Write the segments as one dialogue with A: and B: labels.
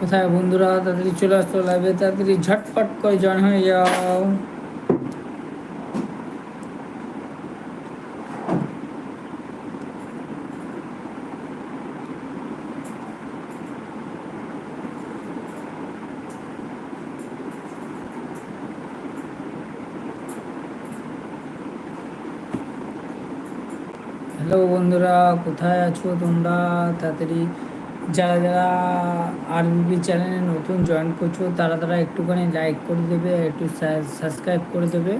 A: কোথায় বন্ধুরা? তাড়াতাড়ি চলে আসতো লাইভে তাড়াতাড়ি ঝটপট করে জয়েন হয়ে যাও। হ্যালো বন্ধুরা, কোথায় আছো তোমরা? তাড়াতাড়ি যারা যারা আরবিবি চ্যানেলে নতুন জয়েন করছ, তারা তারা একটুখানি লাইক করে দেবে, একটু সাবস্ক্রাইব করে দেবে।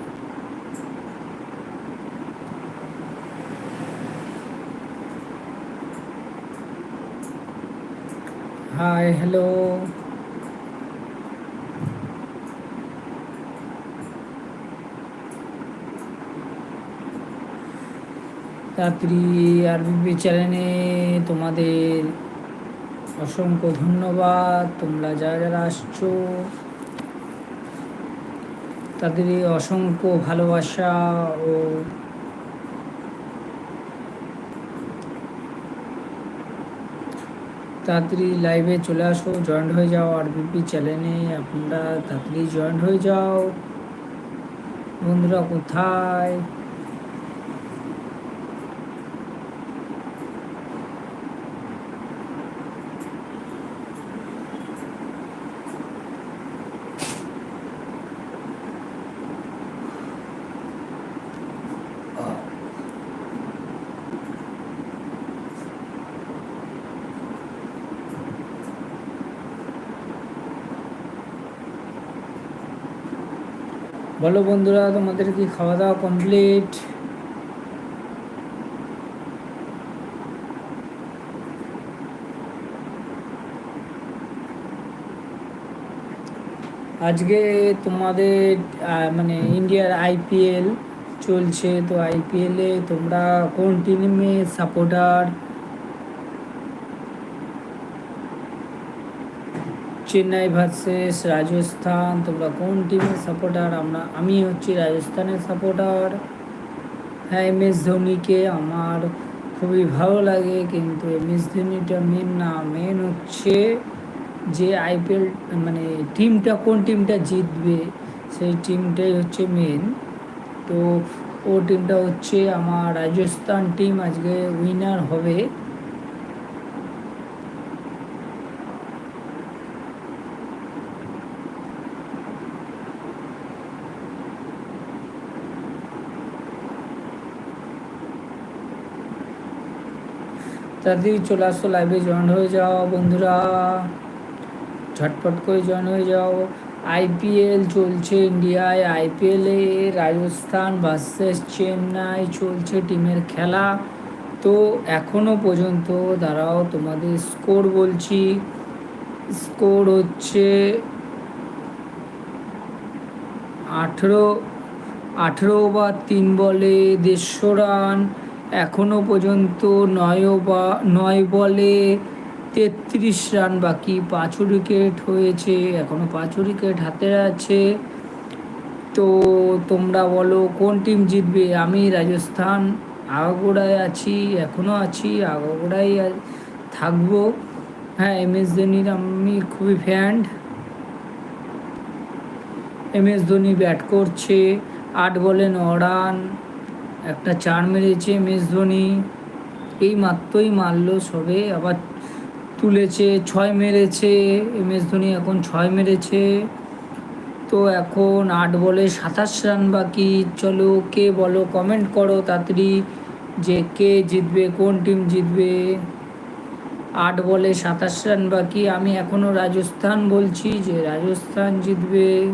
A: হাই হ্যালো তাড়াতাড়ি আরবিবি চ্যানেলে তোমাদের অসংখ্য ধন্যবাদ। তোমরা যারা যারা আসছো, তাদের অসংখ্য ভালোবাসা ও তাড়াতাড়ি লাইভে চলে আসো জয়েন্ট হয়ে যাও আর বিপি চ্যানেলে আপনারা তাড়াতাড়ি জয়েন্ট হয়ে যাও। বন্ধুরা কোথায়? বলো বন্ধুরা, তোমাদের কি খাওয়া দাওয়া কমপ্লিট আজকে তোমাদের মানে ইন্ডিয়ার আইপিএল চলছে, তো আইপিএলে তোমরা কোন টিমে সাপোর্টার চেন্নাই ভার্সেস রাজস্থান, তোমরা কোন টিমের সাপোর্টার আমরা, আমি হচ্ছি রাজস্থানের সাপোর্টার হ্যাঁ এম এস ধোনিকে আমার খুবই ভালো লাগে, কিন্তু এম এস ধোনিটা মেন না মেন হচ্ছে যে আইপিএল মানে টিমটা কোন টিমটা জিতবে, সেই টিমটাই হচ্ছে মেন তো ও টিমটা হচ্ছে আমার রাজস্থান টিম আজকে উইনার হবে। তাড়াতাড়ি চলে আসো লাইভে জয়েন হয়ে যাও বন্ধুরা। ঝটপট করে জয়েন হয়ে যাও। আইপিএল চলছে ইন্ডিয়ায়। আইপিএলে রাজস্থান ভার্সেস চেন্নাই চলছে টিমের খেলা। তো এখনও পর্যন্ত দাঁড়াও, তোমাদের স্কোর বলছি। স্কোর হচ্ছে আঠেরো আঠেরো বা তিন বলে দেড়শো রান এখনও পর্যন্ত নয় বা, নয় বলে তেত্রিশ রান বাকি। পাঁচ উইকেট হয়েছে এখনও পাঁচ উইকেট হাতে আছে। তো তোমরা বলো, কোন টিম জিতবে? আমি রাজস্থান, আগাগোড়ায় আছি এখনও আছি, আগাগোড়ায় থাকব। হ্যাঁ এম এস ধোনির আমি খুবই fan M S Dhoni bat করছে, আট বলে ন রান। একটা চার মেরেছে এম এস ধোনি। এই মাত্রই মারলো সবে, আবার তুলেছে, ছয় মেরেছে এম এস ধোনি এখন ছয় মেরেছে। তো এখন আট বলে সাতাশ রান বাকি। চলো কে বলো কমেন্ট করো তাড়াতাড়ি যে কে জিতবে, কোন টিম জিতবে। আট বলে সাতাশ রান বাকি। আমি এখনও রাজস্থান বলছি যে রাজস্থান জিতবে।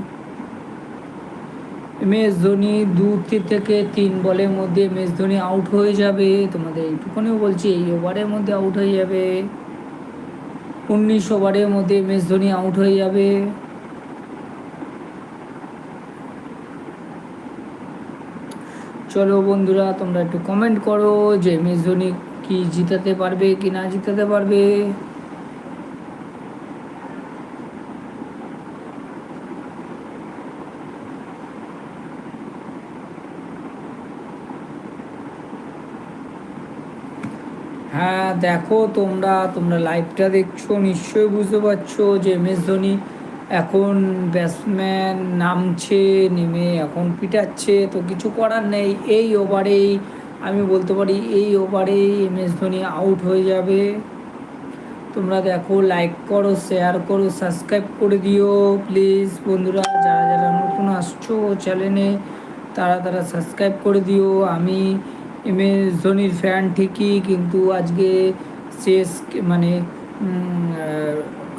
A: এম এস ধোনি দু থেকে তিন বলের মধ্যে এম এস ধোনি আউট হয়ে যাবে। তোমাদের এইটুকুনিও বলছি, এই ওভারের মধ্যে আউট হয়ে যাবে। উনিশ ওভারের মধ্যে এম এস ধোনি আউট হয়ে যাবে। চলো বন্ধুরা, তোমরা একটু কমেন্ট করো যে এম এস ধোনি কি জিতাতে পারবে কি না জিতাতে পারবে। হ্যাঁ দেখো তোমরা তোমরা লাইভটা দেখছ, নিশ্চয়ই বুঝতে পারছ যে এম এস ধোনি এখন ব্যাটসম্যান নামছে, নেমে এখন পিটাচ্ছে, তো কিছু করার নেই। এই ওভারেই আমি বলতে পারি এই ওভারেই এম এস ধোনি আউট হয়ে যাবে। তোমরা দেখো লাইক করো শেয়ার করো সাবস্ক্রাইব করে দিও। প্লিজ বন্ধুরা, যারা যারা নতুন আসছো চ্যানেলে তারা তারা সাবস্ক্রাইব করে দিও। আমি এম এস ধোনির ফ্যান ঠিকই, কিন্তু আজকে শেষ মানে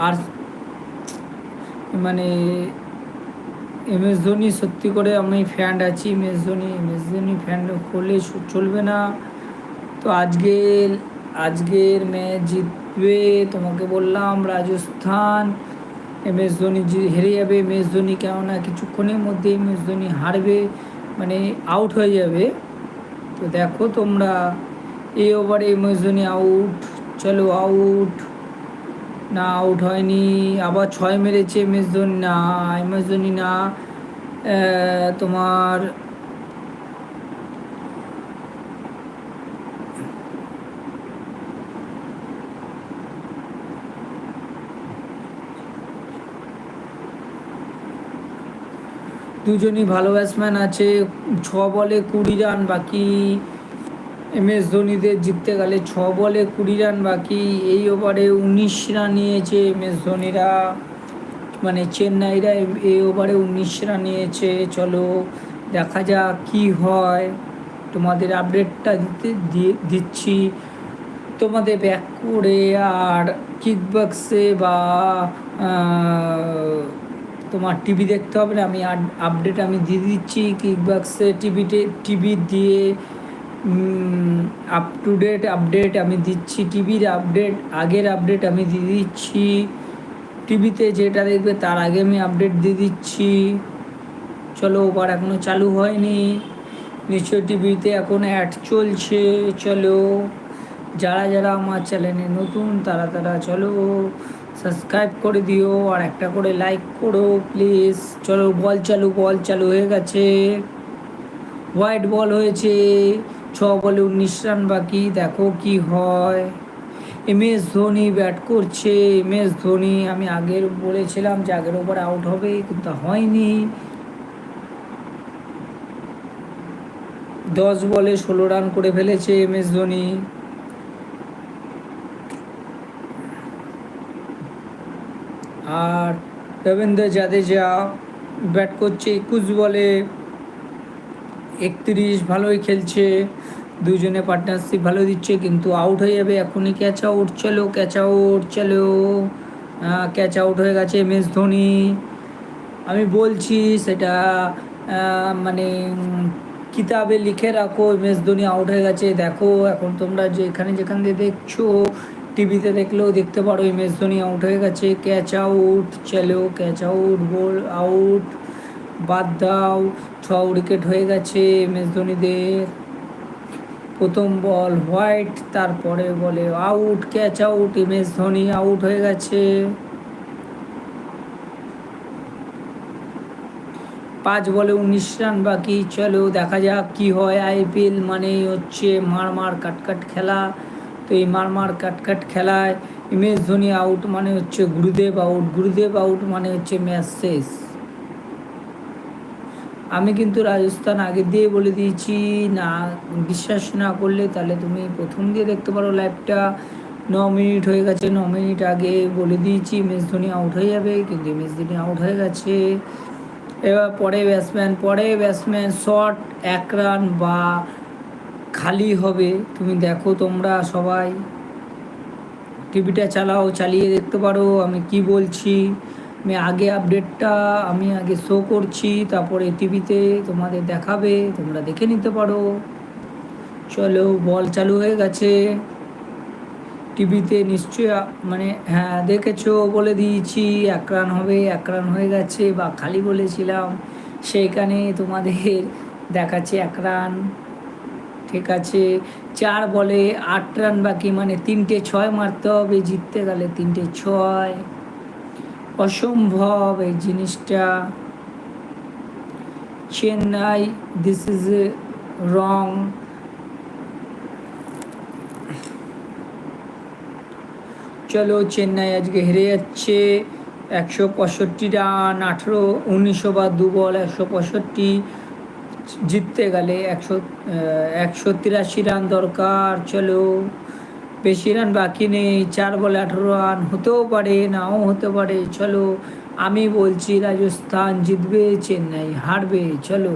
A: আর মানে এম এস ধোনি সত্যি করে আমি ফ্যান আছি M S Dhoni M S Dhoni fan করলে চলবে না। তো আজকে, আজকের ম্যাচ জিতবে, তোমাকে বললাম, রাজস্থান। এম এস ধোনি হেরে যাবে এম এস ধোনি কেননা কিছুক্ষণের মধ্যে এম এস ধোনি হারবে মানে আউট হয়ে যাবে। তো দেখো তোমরা এ ওভারে এম এস ধোনি আউট চলো আউট না আউট হয়নি, আবার ছয় মেরেছে এম এস ধোনি না। এম এস ধোনি না তোমার দুজনই ভালো ব্যাটসম্যান আছে। ছ বলে কুড়ি রান বাকি এম এস ধোনিদের জিততে গেলে ছ বলে কুড়ি রান বাকি এই ওভারে উনিশ রান নিয়েছে এম এস ধোনিরা। মানে চেন্নাইরা এই ওভারে উনিশ রান নিয়েছে। চলো দেখা যাক কী হয়। তোমাদের আপডেটটা দিতে দিচ্ছি। তোমাদের ব্যাক করে আর কিকবক্সে বা তোমার টিভি দেখতে হবে না, আমি আপডেট আমি দিয়ে দিচ্ছি কিকবক্সে টিভিতে টিভি দিয়ে আপ টু ডেট আপডেট আমি দিচ্ছি, টিভির আপডেট আগের আপডেট আমি দিয়ে দিচ্ছি, টিভিতে যেটা দেখবে তার আগে আমি আপডেট দিয়ে দিচ্ছি। চলো ওবার এখনও চালু হয়নি নিশ্চয় টিভিতে এখন অ্যাড চলছে, চলো। যারা যারা আমার চ্যানেলে নতুন, তারা তারা চলো। সাবস্ক্রাইব করে দিও আর একটা করে লাইক করো, প্লিজ। চলো, বল চালু বল চালু হয়ে গেছে। হোয়াইট বল হয়েছে। ছ বলে উনিশ রান বাকি, দেখো কি হয়। এম এস ধোনি ব্যাট করছে। এম এস ধোনি, আমি আগের বলেছিলাম যে আগের ওভার আউট হবে, কিন্তু হয়নি। দশ বলে ষোলো রান করে ফেলেছে এম এস ধোনি আর রবীন্দ্র জাদেজা ব্যাট করছে একুশ বলে, একত্রিশ ভালোই খেলছে, দুজনে পার্টনারশিপ ভালো দিচ্ছে, কিন্তু আউট হয়ে যাবে এখনই ক্যাচ আউট চলো ক্যাচ আউট চলো। ক্যাচ আউট হয়ে গেছে এম এস ধোনি। আমি বলছি সেটা মানে কিতাবে লিখে রাখো এম এস ধোনি আউট হয়ে গেছে, দেখো, এখন তোমরা যে এখানে যেখান দিয়ে দেখছ টিভিতে দেখলেও দেখতে পারো এম এস ধোনি আউট হয়ে গেছে। ক্যাচ আউট চলো ক্যাচ আউট বল আউট বাদ দাও ছ উইকেট হয়ে গেছে এম এস ধোনিদের। প্রথম বল হোয়াইট তারপরে বলে out catch out M S Dhoni out হয়ে গেছে। পাঁচ বলে উনিশ রান বাকি, চলো দেখা যাক কি হয় আইপিএল মানেই হচ্ছে মার মার কাটকাট খেলা। তো এই মার মার কাটকাট খেলায় এম এস ধোনি আউট মানে হচ্ছে গুরুদেব আউট গুরুদেব আউট মানে হচ্ছে ম্যাচ শেষ। আমি কিন্তু রাজস্থান আগে দিয়ে বলে দিয়েছি, না, বিশ্বাস না করলে তাহলে তুমি প্রথম দিয়ে দেখতে পারো লাইভটা ন মিনিট হয়ে গেছে, ন মিনিট আগে বলে দিয়েছি এস ধোনি আউট হয়ে যাবে, কিন্তু এস ধোনি আউট হয়ে গেছে। এবার পরে ব্যাটসম্যান পরে ব্যাটসম্যান শর্ট এক রান বা খালি হবে। তুমি দেখো তোমরা সবাই। টিভিটা চালাও, চালিয়ে দেখতে পারো, আমি কি বলছি। আমি আগে আপডেটটা, আমি আগে শো করছি, তারপরে টিভিতে তোমাদের দেখাবে, তোমরা দেখে নিতে পারো। চলো, বল চালু হয়ে গেছে। টিভিতে নিশ্চয় মানে হ্যাঁ দেখেছ, বলে দিয়েছি, এক রান হবে, এক রান হয়ে গেছে, বা খালি বলেছিলাম। সেইখানে তোমাদের দেখাচ্ছে এক রান। ঠিক আছে। চার বলে আট রান বাকি মানে তিনটে ছয় মারতে হবে, জিততে গেলে তিনটে ছয়। অসম্ভব এই জিনিসটা। চেন্নাই দিস ইজ রং চলো, চেন্নাই আজকে হেরে যাচ্ছে। একশো পঁয়ষট্টি রান, আঠেরো, উনিশশো বা দু বল, একশো পঁয়ষট্টি। জিততে গেলে একশো একশো তিরাশি রান দরকার চলো বেশি রান বাকি নেই, চার বলে আঠেরো রান হতেও পারে, নাও হতে পারে, চলো। আমি বলছি রাজস্থান জিতবে, চেন্নাই হারবে, চলো।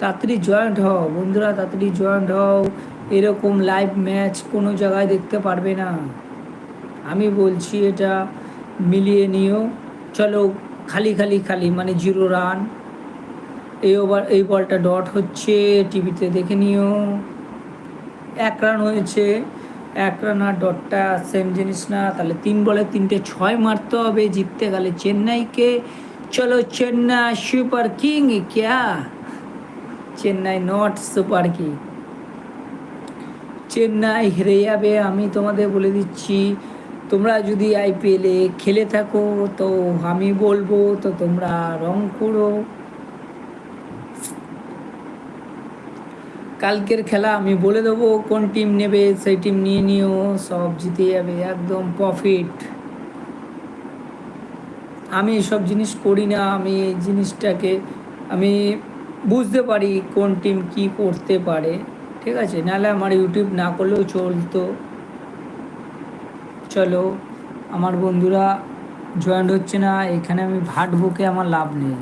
A: তাড়াতাড়ি জয়েন্ট হও, বন্ধুরা, তাড়াতাড়ি জয়েন্ট হও। এরকম লাইভ ম্যাচ কোনো জায়গায় দেখতে পারবে না। আমি বলছি এটা মিলিয়ে নিও। চলো, খালি খালি খালি মানে জিরো রান এই ওভার এই বলটা ডট হচ্ছে, টিভিতে দেখে নিও। এক রান হয়েছে, এক রান আর ডটটা সেম জিনিস না। তাহলে তিন বলে তিনটে ছয় মারতে হবে, জিততে গেলে চেন্নাইকে। চলো চেন্নাই সুপার কিং, ক্যা? Chennai not super king. Chennai হেরে যাবে, আমি তোমাদের বলে দিচ্ছি। তোমরা যদি আইপিএলে খেলে থাকো, তো আমি বলব, তো তোমরা রং করো। কালকের খেলা আমি বলে দেবো কোন টিম নেবে, সেই টিম নিয়ে নিও, সব জিতে যাবে, একদম প্রফিট আমি এসব জিনিস করি না, আমি এই জিনিসটাকে, আমি বুঝতে পারি কোন টিম কি করতে পারে, ঠিক আছে? নাহলে আমার ইউটিউব না করলেও চলতো। চলো, আমার বন্ধুরা জয়েন্ট হচ্ছে না, এখানে আমি ভাট বুকে আমার লাভ নেই।